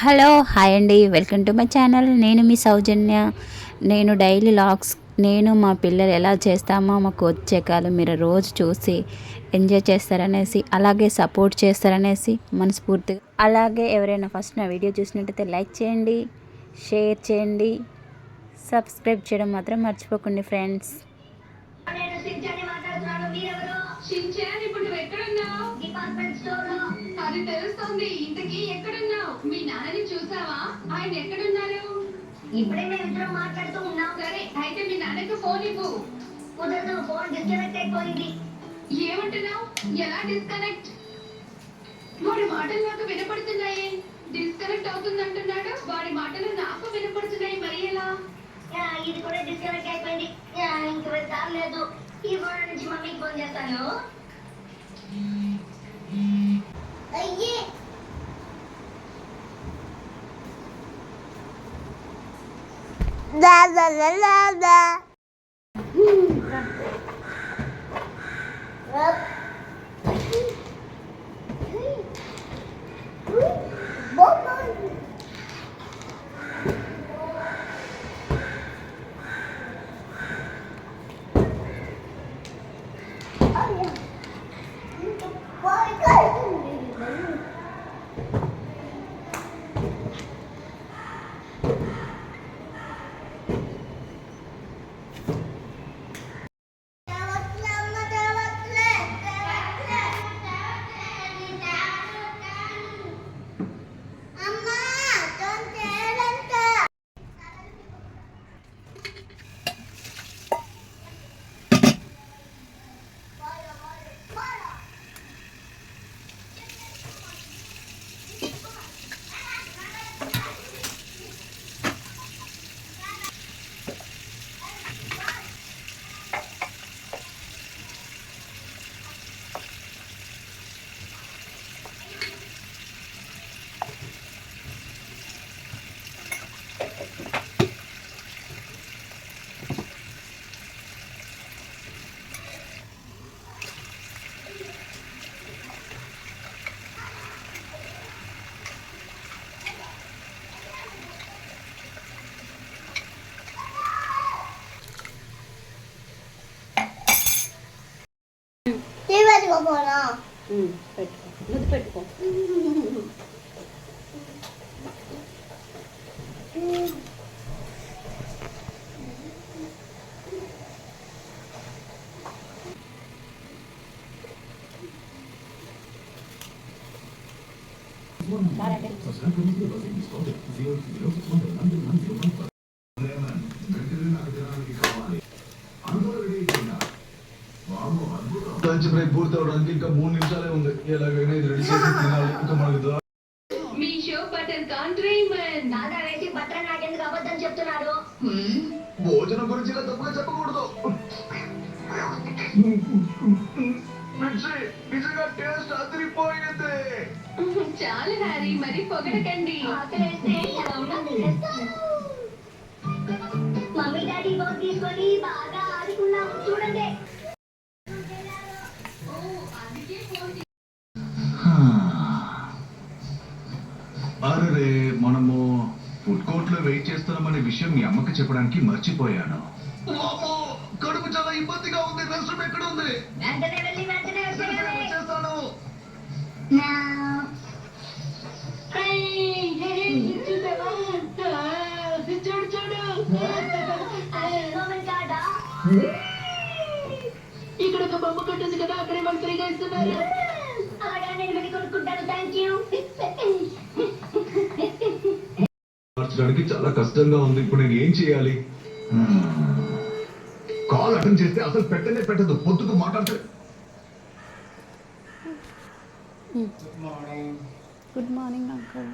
Hello hi అండి. Welcome to my channel. నేను మీ సౌజన్య. నేను డైలీ లాగ్స్. నేను మా పిల్లలు ఎలా చేస్తామో మాకు వచ్చే కాలం మీరు రోజు చూసి ఎంజాయ్ చేస్తారనేసి అలాగే సపోర్ట్ చేస్తారనేసి మనస్ఫూర్తిగా. అలాగే ఎవరైనా ఫస్ట్ నా వీడియో చూసినట్టయితే లైక్ చేయండి షేర్ చేయండి సబ్స్క్రైబ్ చేయడం మాత్రం మర్చిపోకండి ఫ్రెండ్స్. ఇప్పుడు అది తెలుస్తుంది. ఇంతకీ ఎక్కడున్నావు? మీ నాన్నని చూసావా? ఆయన ఎక్కడున్నారు? ఇప్పుడే మేము ఇద్దరం మాట్లాడుతూ ఉన్నాం. సరే అయితే మీ నాన్నకి ఫోన్ ఇవ్వు. కుదరదు ఫోన్ డిస్కనెక్ట్ అయిపోయింది. ఏమంటున్నావు? ఎలా డిస్కనెక్ట్? వాడి మాటలు నాకు వినపడుతున్నాయి. డిస్కనెక్ట్ అవుతుందంటున్నాడు. వాడి మాటలు నాకు వినపడుతున్నాయి. మరి ఎలా? ఇది కూడా డిస్కనెక్ట్ అయిపోయింది. ఇంక లేదు. ఈ ఫోన్ నుంచి మమ్మీకి ఫోన్ చేస్తాను. É. Lá, lá, lá, lá, lá. Olha, muito bom. da. పోనా పెట్టుకో ముద్దు పెట్టుకో lunch break పూర్తి అవడానికి ఇంకా మూడు నిమిషాలే ఉంది. ఎలాగైనా ఇది రెడీ చేసి తినాలి. ఇంకా మనకి మీ షో బటర్ వేసి బట్టలు నాకెందుకు అబద్ధం చెప్తున్నాడు? భోజనం గురించి ఇలా తప్పుగా చెప్పకూడదు. మిర్చి నిజంగా టేస్ట్ అదిరిపోయింది. చాలు హ్యారీ మరి పొగడకండి. ఆకలేస్తే. మమ్మీ డాడీ తీసుకొని బాగా ఆడుకున్నాము. చూడండి. వెయిట్ చేస్తున్నామనే విషయం మీ అమ్మకి చెప్పడానికి మర్చిపోయాను. కడుపు చాలా ఇబ్బందిగా ఉంది రెస్ట్ రూమ్ ఎక్కడ ఉంది ఇక్కడ ఒక బొమ్మ కట్టింది కదా అక్కడే మనకు ఫ్రీగా ఇస్తున్నారు మార్చడానికి చాలా కష్టంగా ఉంది. ఇప్పుడు నేను ఏం చేయాలి? కాల్ అటెండ్ చేస్తే అసలు పెట్టనే పెట్టదు. పొద్దుకు మాట్లాడితే గుడ్ మార్నింగ్ అంకుల్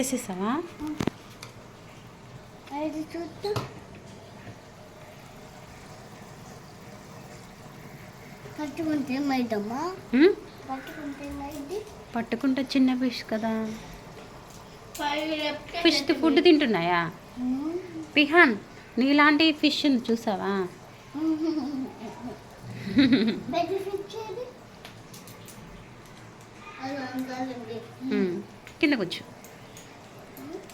వేసేసావా? పట్టుకుంటే చిన్న ఫిష్ కదా. Fish food తింటున్నాయా? పిహాన్ నీలాంటి ఫిష్ చూసావా. కింద కూర్చో.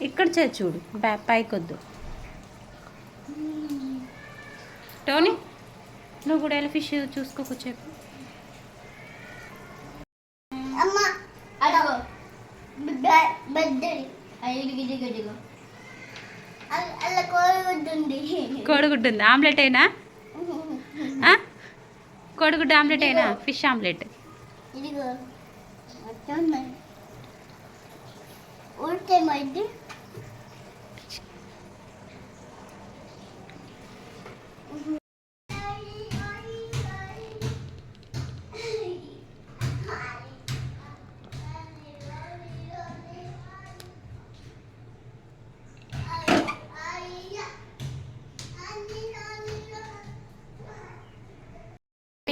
ఇక్కడ చే చూడు. బ్యా పైకొద్దు. టోనీ నువ్వు కూడా ఎలా ఫిష్ చూసుకో కూర్చోపు కోరుకుంటుంది కోడిగుడ్డు ఉంది ఆమ్లెట్ అయినా? కోడిగుడ్డు ఆమ్లెట్ అయినా? Fish omelette. ఇదిగో.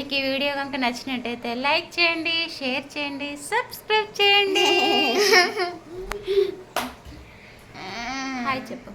మీకు ఈ వీడియో కనుక నచ్చినట్టయితే లైక్ చేయండి షేర్ చేయండి సబ్స్క్రైబ్ చేయండి. హాయ్ చెప్పు.